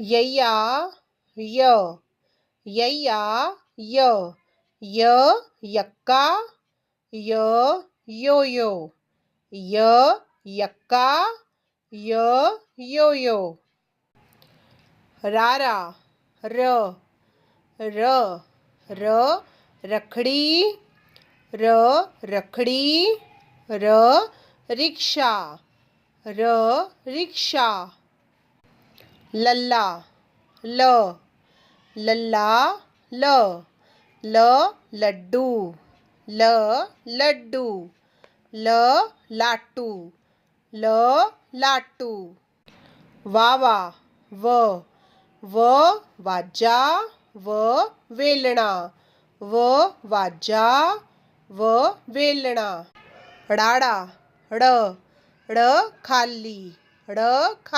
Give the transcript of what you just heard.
यय्या य। यय्या य। य, यक्का, य यो यो य यक्का, य यो यो रारा, र। र र, रखडी र रखडी, र रिक्षा र रिक्षा लल्ला ल लल्ला ल ल लड्डू ल लड्डू ल लाटू ल लाटू. वावा व व वाजा व वेलणा व वाजा व वेलणा. डाडा ड ड खाली ड खा